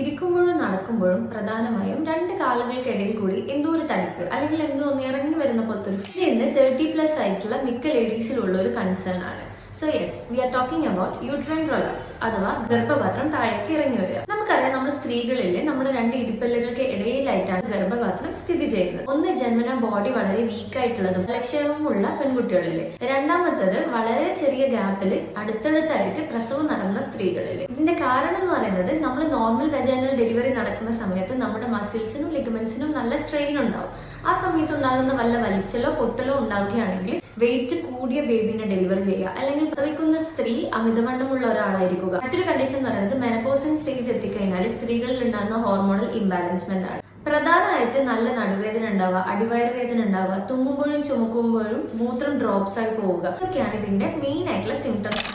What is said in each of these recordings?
ഇരിക്കുമ്പോഴും നടക്കുമ്പോഴും പ്രധാനമായും രണ്ട് കാലുകൾക്കിടയിൽ കൂടി എന്തോ ഒരു തടിപ്പ് അല്ലെങ്കിൽ എന്തോ ഒന്ന് ഇറങ്ങി വരുന്ന പോലത്തെ ഒരു ഫീൽ തേർട്ടി പ്ലസ് ആയിട്ടുള്ള മിക്ക ലേഡീസിലുള്ള ഒരു കൺസേൺ ആണ്. So yes we are talking about uterine prolapse അഥവാ ഗർഭപാത്രം താഴേക്ക് ഇറങ്ങി വരിക. നമുക്കറിയാം നമ്മുടെ സ്ത്രീകളിൽ നമ്മുടെ രണ്ട് ഇടുപ്പല്ലുകൾക്ക് ഇടയിലായിട്ടാണ് ഗർഭപാത്രം സ്ഥിതി ചെയ്യുന്നത്. ഒന്ന് ജന്മന ബോഡി വളരെ വീക്ക് ആയിട്ടുള്ളതും ലക്ഷേപമുള്ള പെൺകുട്ടികളിൽ രണ്ടാമത്തത് വളരെ ചെറിയ ഗ്യാപ്പിൽ അടുത്തടുത്തായിട്ട് പ്രസവം നടന്ന സ്ത്രീകളിൽ ഇതിന്റെ കാരണം എന്ന് പറയുന്നത് നമ്മൾ നോർമൽ വെജാനൽ ഡെലിവറി നടക്കുന്ന സമയത്ത് നമ്മുടെ മസിൽസിനും ലിഗമെന്റ്സിനും നല്ല സ്ട്രെയിൻ ഉണ്ടാവും. ആ സമയത്ത് ഉണ്ടാകുന്ന വല്ല വലിച്ചലോ പൊട്ടലോ ഉണ്ടാവുകയാണെങ്കിൽ വെയിറ്റ് കൂടിയ ബേബിനെ ഡെലിവർ ചെയ്യുക. അല്ലെങ്കിൽ പ്രസവിക്കുന്ന സ്ത്രീ അമിതവണ്ണമുള്ള ഒരാളായിരിക്കുക. മറ്റൊരു കണ്ടീഷൻ എന്ന് പറയുന്നത് മെനപ്പോസൻ സ്റ്റേജ് എത്തിക്കഴിഞ്ഞാൽ സ്ത്രീകളിൽ ഉണ്ടാകുന്ന ഹോർമോണൽ ഇംബാലൻസ്മെന്റ് ആണ് പ്രധാനമായിട്ട് നല്ല നടുവേദന ഉണ്ടാവുക അടിവയറ് വേദന ഉണ്ടാവുക തുമ്മുമ്പോഴും ചുമക്കുമ്പോഴും മൂത്രം ഡ്രോപ്സ് ആയി പോവുക. ഇതൊക്കെയാണ് ഇതിന്റെ മെയിൻ ആയിട്ടുള്ള സിംറ്റംസ്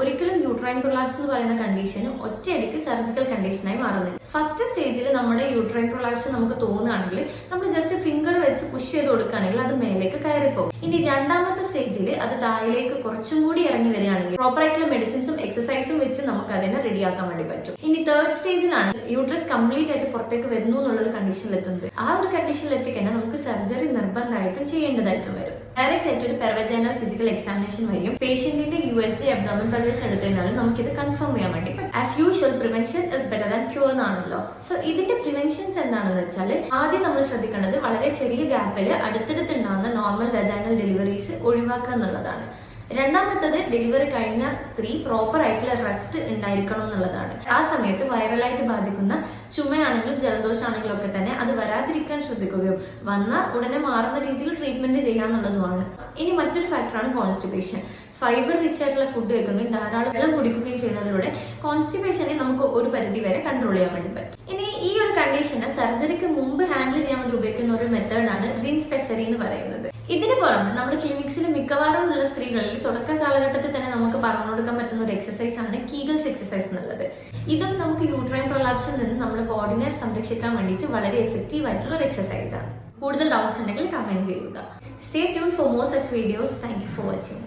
ഒരിക്കലും യൂട്രൈൻ പ്രൊലാപ്സ് എന്ന് പറയുന്ന കണ്ടീഷൻ ഒറ്റയടിക്ക് സർജിക്കൽ കണ്ടീഷനായി മാറുന്നില്ല. ഫസ്റ്റ് സ്റ്റേജിൽ നമ്മുടെ യൂട്രൈൻ പ്രൊലാപ്സ് നമുക്ക് തോന്നുകയാണെങ്കിൽ നമ്മൾ ജസ്റ്റ് ഫിംഗർ വെച്ച് പുഷ് ചെയ്ത് കൊടുക്കുകയാണെങ്കിൽ അത് മേലേക്ക് കയറിപ്പോകും. ഇനി രണ്ടാമത്തെ സ്റ്റേജിൽ അത് താഴേക്ക് കുറച്ചും കൂടി ഇറങ്ങി വരികയാണെങ്കിൽ പ്രോപ്പർ ആയിട്ടുള്ള മെഡിസിൻസും നമുക്ക് അതിനെ റെഡിയാക്കാൻ വേണ്ടി പറ്റും. ഇനി തേർഡ് സ്റ്റേജിലാണ് യൂട്രസ് കംപ്ലീറ്റ് ആയിട്ട് പുറത്തേക്ക് വരുന്നു എന്നുള്ള ഒരു കണ്ടീഷനിൽ എത്തുന്നത്. ആ ഒരു കണ്ടീഷനിൽ എത്തിക്കഴിഞ്ഞാൽ നമുക്ക് സർജറി നിർബന്ധമായിട്ടും ചെയ്യേണ്ടതായിട്ടും വരും. ഡയറക്റ്റ് ആയിട്ട് ഒരു പെർവജനൽ ഫിസിക്കൽ എക്സാമിനേഷൻ വരും പേഷ്യന്റിന്റെ യു എസ് ജി അബ്ഡോമൻ പ്രദേശം എടുത്തതിനാലും നമുക്കിത് കൺഫേം ചെയ്യാൻ വേണ്ടി as usual prevention is better than cure എന്നാണല്ലോ. സോ ഇതിന്റെ പ്രിവെൻഷൻസ് എന്താണെന്ന് വെച്ചാൽ ആദ്യം നമ്മൾ ശ്രദ്ധിക്കേണ്ടത് വളരെ ചെറിയ ഗ്യാപ്പിൽ അടുത്തടുത്തുണ്ടാകുന്ന നോർമൽ വെജൈനൽ ഡെലിവറീസ് ഒഴിവാക്കുക എന്നുള്ളതാണ്. രണ്ടാമത്തത് ഡെലിവറി കഴിഞ്ഞ സ്ത്രീ പ്രോപ്പർ ആയിട്ടുള്ള റെസ്റ്റ് ഉണ്ടായിരിക്കണം എന്നുള്ളതാണ്. ആ സമയത്ത് വൈറലായിട്ട് ബാധിക്കുന്ന ചുമയാണെങ്കിലും ജലദോഷമാണെങ്കിലും ഒക്കെ തന്നെ അത് വരാതിരിക്കാൻ ശ്രദ്ധിക്കുകയും വന്ന ഉടനെ മാറുന്ന രീതിയിൽ ട്രീറ്റ്മെന്റ് ചെയ്യാന്നുള്ളതുമാണ്. ഇനി മറ്റൊരു ഫാക്ടറാണ് കോൺസ്റ്റിപ്പേഷൻ ഫൈബർ റിച്ച് ആയിട്ടുള്ള ഫുഡ് കഴിക്കുകയും ധാരാളം വെള്ളം കുടിക്കുകയും ചെയ്യുന്നതിലൂടെ കോൺസ്റ്റിപ്പേഷനെ നമുക്ക് ഒരു പരിധി വരെ കൺട്രോൾ ചെയ്യാൻ വേണ്ടി പറ്റും. കണ്ടീഷന് സർജറിക്ക് മുമ്പ് ഹാൻഡിൽ ചെയ്യാൻ വേണ്ടി ഉപയോഗിക്കുന്ന ഒരു മെത്തേഡാണ് റിൻസ് പെസറി എന്ന് പറയുന്നത്. ഇതിന് പുറമെ നമ്മുടെ ക്ലിനിക്സിൽ മിക്കവാറും ഉള്ള സ്ത്രീകളിൽ തുടക്ക കാലഘട്ടത്തിൽ തന്നെ നമുക്ക് പറഞ്ഞു കൊടുക്കാൻ പറ്റുന്ന ഒരു എക്സസൈസ് ആണ് കീഗൽസ് എക്സസൈസ് എന്നുള്ളത്. ഇതും നമുക്ക് യൂട്രൈൻ പ്രൊലാപ്സിൽ നിന്ന് നമ്മുടെ ബോഡിനെ സംരക്ഷിക്കാൻ വേണ്ടിയിട്ട് വളരെ എഫക്റ്റീവ് ആയിട്ടുള്ള ഒരു എക്സസൈസ് ആണ്. കൂടുതൽ ഡൗട്ട്സ് ഉണ്ടെങ്കിൽ കമന്റ് ചെയ്യുക. Stay tune for more such videos thank you for watching